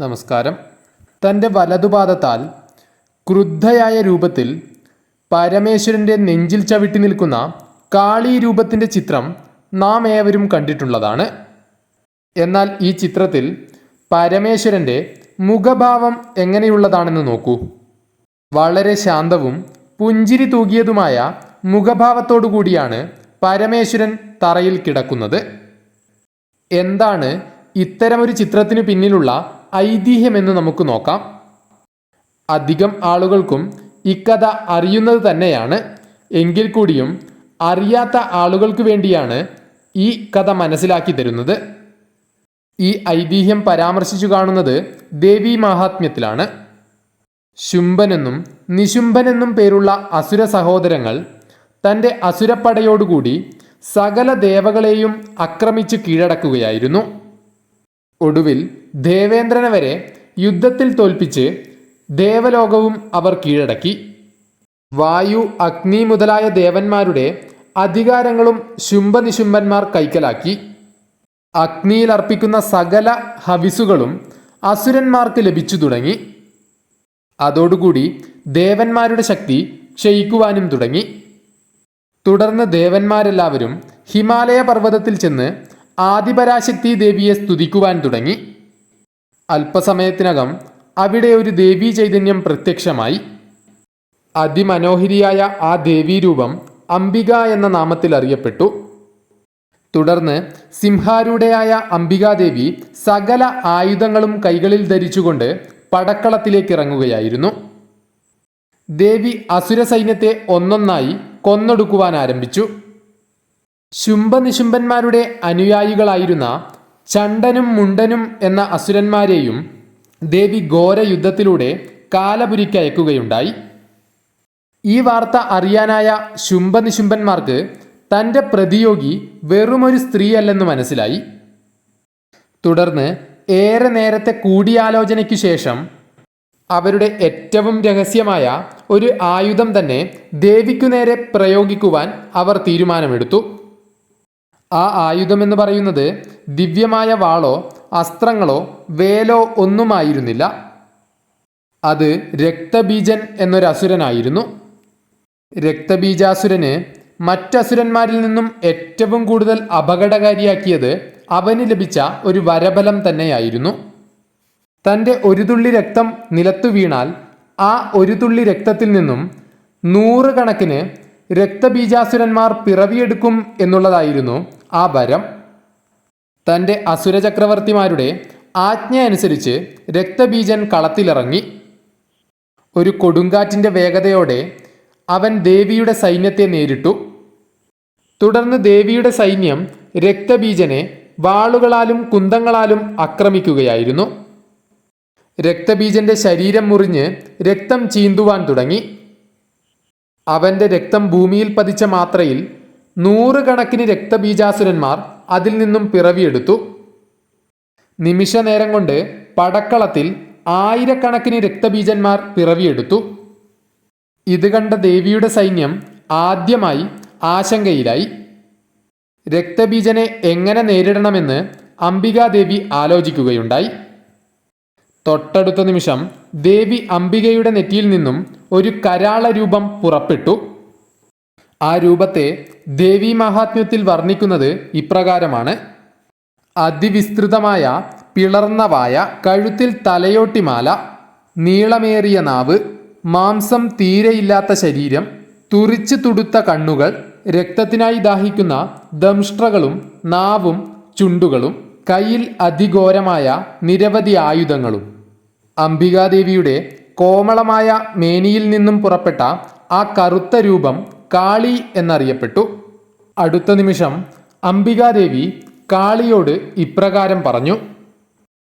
നമസ്കാരം. തന്റെ വലതുപാദത്താൽ ക്രുദ്ധയായ രൂപത്തിൽ പരമേശ്വരന്റെ നെഞ്ചിൽ ചവിട്ടി നിൽക്കുന്ന കാളി രൂപത്തിന്റെ ചിത്രം നാം ഏവരും കണ്ടിട്ടുള്ളതാണ്. എന്നാൽ ഈ ചിത്രത്തിൽ പരമേശ്വരന്റെ മുഖഭാവം എങ്ങനെയുള്ളതാണെന്ന് നോക്കൂ. വളരെ ശാന്തവും പുഞ്ചിരി തൂകിയതുമായ മുഖഭാവത്തോടു കൂടിയാണ് പരമേശ്വരൻ തറയിൽ കിടക്കുന്നത്. എന്താണ് ഇത്തരമൊരു ചിത്രത്തിനു പിന്നിലുള്ള ഐതിഹ്യമെന്ന് നമുക്ക് നോക്കാം. അധികം ആളുകൾക്കും ഇക്കഥ അറിയുന്നത് തന്നെയാണ്. എങ്കിൽ കൂടിയും അറിയാത്ത ആളുകൾക്ക് വേണ്ടിയാണ് ഈ കഥ മനസ്സിലാക്കി തരുന്നത്. ഈ ഐതിഹ്യം പരാമർശിച്ചു കാണുന്നത് ദേവി മാഹാത്മ്യത്തിലാണ്. ശുംഭനെന്നും നിശുംഭനെന്നും പേരുള്ള അസുര സഹോദരങ്ങൾ തന്റെ അസുരപ്പടയോടുകൂടി സകല ദേവകളെയും ആക്രമിച്ച് കീഴടക്കുകയായിരുന്നു. ഒടുവിൽ ദേവേന്ദ്രനെ വരെ യുദ്ധത്തിൽ തോൽപ്പിച്ച് ദേവലോകവും അവർ കീഴടക്കി. വായു അഗ്നി മുതലായ ദേവന്മാരുടെ അധികാരങ്ങളും ശുംഭനിശുംഭന്മാർ കൈക്കലാക്കി. അഗ്നിയിൽ അർപ്പിക്കുന്ന സകല ഹവിസുകളും അസുരന്മാർക്ക് ലഭിച്ചു തുടങ്ങി. അതോടുകൂടി ദേവന്മാരുടെ ശക്തി ക്ഷയിക്കുവാനും തുടങ്ങി. തുടർന്ന് ദേവന്മാരെല്ലാവരും ഹിമാലയ പർവതത്തിൽ ചെന്ന് ആദിപരാശക്തി ദേവിയെ സ്തുതിക്കുവാൻ തുടങ്ങി. അല്പസമയത്തിനകം അവിടെ ഒരു ദേവീ ചൈതന്യം പ്രത്യക്ഷമായി. അതിമനോഹരിയായ ആ ദേവീരൂപം അംബിക എന്ന നാമത്തിൽ അറിയപ്പെട്ടു. തുടർന്ന് സിംഹാരൂഢയായ അംബികാദേവി സകല ആയുധങ്ങളും കൈകളിൽ ധരിച്ചുകൊണ്ട് പടക്കളത്തിലേക്ക് ഇറങ്ങുകയായിരുന്നു. ദേവി അസുര സൈന്യത്തെ ഒന്നൊന്നായി കൊന്നൊടുക്കുവാൻ ആരംഭിച്ചു. ശുംഭനിശുംഭന്മാരുടെ അനുയായികളായിരുന്ന ചണ്ടനും മുണ്ടനും എന്ന അസുരന്മാരെയും ദേവി ഘോര യുദ്ധത്തിലൂടെ കാലപുരിക്ക് അയക്കുകയുണ്ടായി. ഈ വാർത്ത അറിയാനായ ശുംഭനിശുംഭന്മാർക്ക് തന്റെ പ്രതിയോഗി വെറുമൊരു സ്ത്രീയല്ലെന്ന് മനസ്സിലായി. തുടർന്ന് ഏറെ നേരത്തെ കൂടിയാലോചനയ്ക്കു ശേഷം അവരുടെ ഏറ്റവും രഹസ്യമായ ഒരു ആയുധം തന്നെ ദേവിക്കു നേരെ പ്രയോഗിക്കുവാൻ അവർ തീരുമാനമെടുത്തു. ആ ആയുധം എന്ന് പറയുന്നത് ദിവ്യമായ വാളോ അസ്ത്രങ്ങളോ വേലോ ഒന്നുമായിരുന്നില്ല. അത് രക്തബീജൻ എന്നൊരസുരനായിരുന്നു രക്തബീജാസുരന് മറ്റസുരന്മാരിൽ നിന്നും ഏറ്റവും കൂടുതൽ അപകടകാരിയാക്കിയത് അവന് ലഭിച്ച ഒരു വരബലം തന്നെയായിരുന്നു. തന്റെ ഒരു തുള്ളി രക്തം നിലത്തു വീണാൽ ആ ഒരു തുള്ളി രക്തത്തിൽ നിന്നും നൂറുകണക്കിന് രക്തബീജാസുരന്മാർ പിറവിയെടുക്കും എന്നുള്ളതായിരുന്നു ആ വരം തന്റെ അസുര ചക്രവർത്തിമാരുടെ ആജ്ഞ അനുസരിച്ച് രക്തബീജൻ കളത്തിലിറങ്ങി. ഒരു കൊടുങ്കാറ്റിന്റെ വേഗതയോടെ അവൻ ദേവിയുടെ സൈന്യത്തെ നേരിട്ടു. തുടർന്ന് ദേവിയുടെ സൈന്യം രക്തബീജനെ വാളുകളാലും കുന്തങ്ങളാലും ആക്രമിക്കുകയായിരുന്നു. രക്തബീജന്റെ ശരീരം മുറിഞ്ഞ് രക്തം ചീന്തുവാൻ തുടങ്ങി. അവന്റെ രക്തം ഭൂമിയിൽ പതിച്ച മാത്രയിൽ നൂറുകണക്കിന് രക്തബീജാസുരന്മാർ അതിൽ നിന്നും പിറവിയെടുത്തു. നിമിഷ നേരം കൊണ്ട് പടക്കളത്തിൽ ആയിരക്കണക്കിന് രക്തബീജന്മാർ പിറവിയെടുത്തു. ഇത് കണ്ട ദേവിയുടെ സൈന്യം ആദ്യമായി ആശങ്കയിലായി. രക്തബീജനെ എങ്ങനെ നേരിടണമെന്ന് അംബികാദേവി ആലോചിക്കുകയുണ്ടായി. തൊട്ടടുത്ത നിമിഷം ദേവി അംബികയുടെ നെറ്റിയിൽ നിന്നും ഒരു കരാള രൂപം പുറപ്പെട്ടു. ആ രൂപത്തെ ദേവി മഹാത്മ്യത്തിൽ വർണിക്കുന്നത് ഇപ്രകാരമാണ്. അതിവിസ്തൃതമായ പിളർന്ന വായ കഴുത്തിൽ തലയോട്ടിമാല നീളമേറിയ നാവ് മാംസം തീരെയില്ലാത്ത ശരീരം തുറിച്ചു തുടുത്ത കണ്ണുകൾ രക്തത്തിനായി ദാഹിക്കുന്ന ദംഷ്ട്രകളും നാവും ചുണ്ടുകളും കയ്യിൽ അതിഘോരമായ നിരവധി ആയുധങ്ങളും. അംബികാദേവിയുടെ കോമളമായ മേനിയിൽ നിന്നും പുറപ്പെട്ട ആ കറുത്ത രൂപം കാളി എന്നറിയപ്പെട്ടു. അടുത്ത നിമിഷം അംബികാദേവി കാളിയോട് ഇപ്രകാരം പറഞ്ഞു.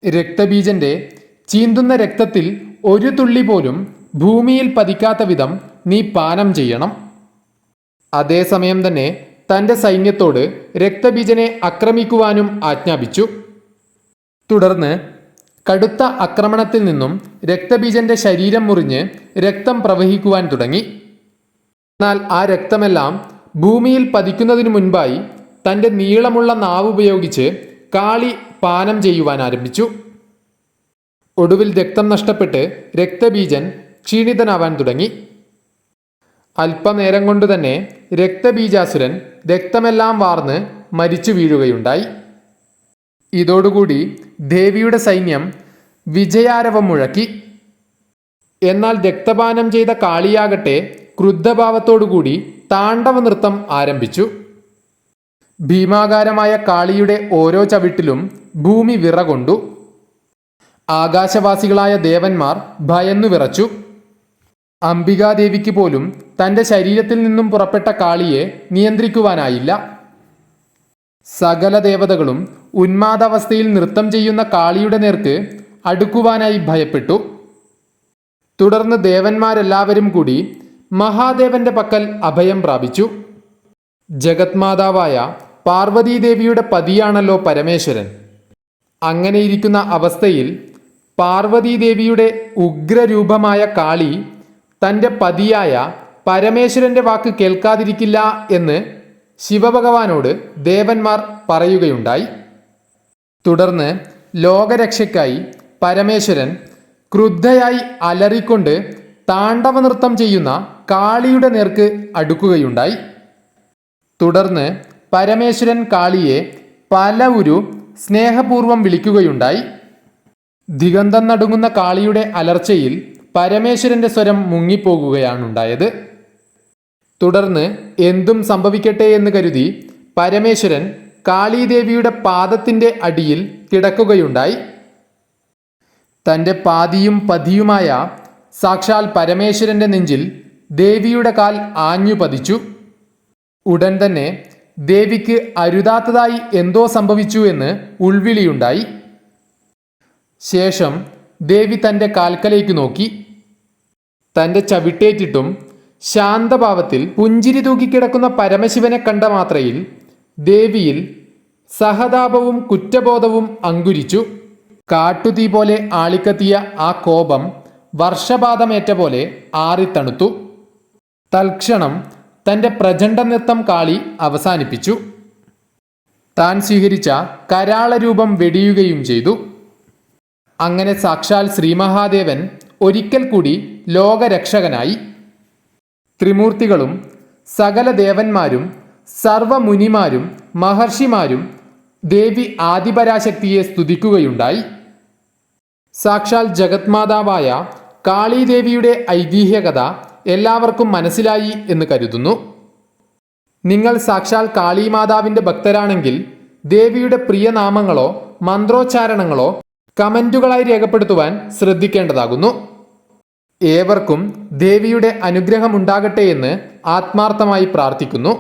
രക്തബീജന്റെ ചീന്തുന്ന രക്തത്തിൽ ഒരു തുള്ളി പോലും ഭൂമിയിൽ പതിക്കാത്ത വിധം നീ പാനം ചെയ്യണം. അതേസമയം തന്നെ തന്റെ സൈന്യത്തോട് രക്തബീജനെ ആക്രമിക്കുവാനും ആജ്ഞാപിച്ചു. തുടർന്ന് കടുത്ത ആക്രമണത്തിൽ നിന്നും രക്തബീജന്റെ ശരീരം മുറിഞ്ഞ് രക്തം പ്രവഹിക്കുവാൻ തുടങ്ങി. എന്നാൽ ആ രക്തമെല്ലാം ഭൂമിയിൽ പതിക്കുന്നതിനു മുൻപായി തന്റെ നീളമുള്ള നാവ് ഉപയോഗിച്ച് കാളി പാനം ചെയ്യുവാൻ ആരംഭിച്ചു. ഒടുവിൽ രക്തം നഷ്ടപ്പെട്ട് രക്തബീജൻ ക്ഷീണിതനാവാൻ തുടങ്ങി. അല്പനേരം കൊണ്ട് തന്നെ രക്തബീജാസുരൻ രക്തമെല്ലാം വാർന്ന് മരിച്ചു വീഴുകയുണ്ടായി. ഇതോടുകൂടി ദേവിയുടെ സൈന്യം വിജയാരവം മുഴക്കി. എന്നാൽ രക്തപാനം ചെയ്ത കാളിയാകട്ടെ ക്രുദ്ധഭാവത്തോടുകൂടി താണ്ഡവ നൃത്തം ആരംഭിച്ചു. ഭീമാകാരമായ കാളിയുടെ ഓരോ ചവിട്ടിലും ഭൂമി വിറകൊണ്ടു. ആകാശവാസികളായ ദേവന്മാർ ഭയന്നു വിറച്ചു. അംബികാദേവിക്ക് പോലും തന്റെ ശരീരത്തിൽ നിന്നും പുറപ്പെട്ട കാളിയെ നിയന്ത്രിക്കുവാനായില്ല. സകല ദേവതകളും ഉന്മാദാവസ്ഥയിൽ നൃത്തം ചെയ്യുന്ന കാളിയുടെ നേർക്ക് അടുക്കുവാനായി ഭയപ്പെട്ടു. തുടർന്ന് ദേവന്മാരെല്ലാവരും കൂടി മഹാദേവന്റെ പക്കൽ അഭയം പ്രാപിച്ചു. ജഗത്മാതാവായ പാർവതീദേവിയുടെ പതിയാണല്ലോ പരമേശ്വരൻ. അങ്ങനെയിരിക്കുന്ന അവസ്ഥയിൽ പാർവതീദേവിയുടെ ഉഗ്രരൂപമായ കാളി തന്റെ പതിയായ പരമേശ്വരന്റെ വാക്ക് കേൾക്കാതിരിക്കില്ല എന്ന് ശിവഭഗവാനോട് ദേവന്മാർ പറയുകയുണ്ടായി. തുടർന്ന് ലോകരക്ഷയ്ക്കായി പരമേശ്വരൻ ക്രുദ്ധയായി അലറിക്കൊണ്ട് താണ്ഡവ നൃത്തം ചെയ്യുന്ന കാളിയുടെ നേർക്ക് അടുക്കുകയുണ്ടായി. തുടർന്ന് പരമേശ്വരൻ കാളിയെ പല ഒരു സ്നേഹപൂർവം വിളിക്കുകയുണ്ടായി. ദിഗന്തം നടുങ്ങുന്ന കാളിയുടെ അലർച്ചയിൽ പരമേശ്വരന്റെ സ്വരം മുങ്ങിപ്പോകുകയാണുണ്ടായത്. തുടർന്ന് എന്തും സംഭവിക്കട്ടെ എന്ന് കരുതി പരമേശ്വരൻ കാളീദേവിയുടെ പാദത്തിന്റെ അടിയിൽ കിടക്കുകയുണ്ടായി. തന്റെ പാതിയും പതിയുമായ സാക്ഷാൽ പരമേശ്വരന്റെ നെഞ്ചിൽ ദേവിയുടെ കാൽ ആഞ്ഞു പതിച്ചു. ഉടൻ തന്നെ ദേവിക്ക് അരുതാത്തതായി എന്തോ സംഭവിച്ചു എന്ന് ഉൾവിളിയുണ്ടായി. ശേഷം ദേവി തന്റെ കാൽക്കലേക്ക് നോക്കി. തന്റെ ചവിട്ടേറ്റിട്ടും ശാന്തഭാവത്തിൽ പുഞ്ചിരി തൂക്കിക്കിടക്കുന്ന പരമശിവനെ കണ്ട മാത്രയിൽ ദേവിയിൽ സഹതാപവും കുറ്റബോധവും അങ്കുരിച്ചു. കാട്ടുതീ പോലെ ആളിക്കത്തിയ ആ കോപം വർഷപാതമേറ്റ പോലെ ആറിത്തണുത്തു. തൽക്ഷണം തന്റെ പ്രചണ്ഡ നൃത്തം കാളി അവസാനിപ്പിച്ചു. താൻ സ്വീകരിച്ച കരാളരൂപം വെടിയുകയും ചെയ്തു. അങ്ങനെ സാക്ഷാൽ ശ്രീമഹാദേവൻ ഒരിക്കൽ കൂടി ലോകരക്ഷകനായി. ത്രിമൂർത്തികളും സകല ദേവന്മാരും സർവമുനിമാരും മഹർഷിമാരും ദേവി ആദിപരാശക്തിയെ സ്തുതിക്കുകയുണ്ടായി. സാക്ഷാൽ ജഗത്മാതാവായ കാളീദേവിയുടെ ഐതിഹ്യകഥ എല്ലാവർക്കും മനസ്സിലായി എന്ന് കരുതുന്നു. നിങ്ങൾ സാക്ഷാൽ കാളിമാതാവിന്റെ ഭക്തരാണെങ്കിൽ ദേവിയുടെ പ്രിയനാമങ്ങളോ മന്ത്രോച്ചാരണങ്ങളോ കമന്റുകളായി രേഖപ്പെടുത്തുവാൻ ശ്രദ്ധിക്കേണ്ടതാകുന്നു. ഏവർക്കും ദേവിയുടെ അനുഗ്രഹമുണ്ടാകട്ടെ എന്ന് ആത്മാർത്ഥമായി പ്രാർത്ഥിക്കുന്നു.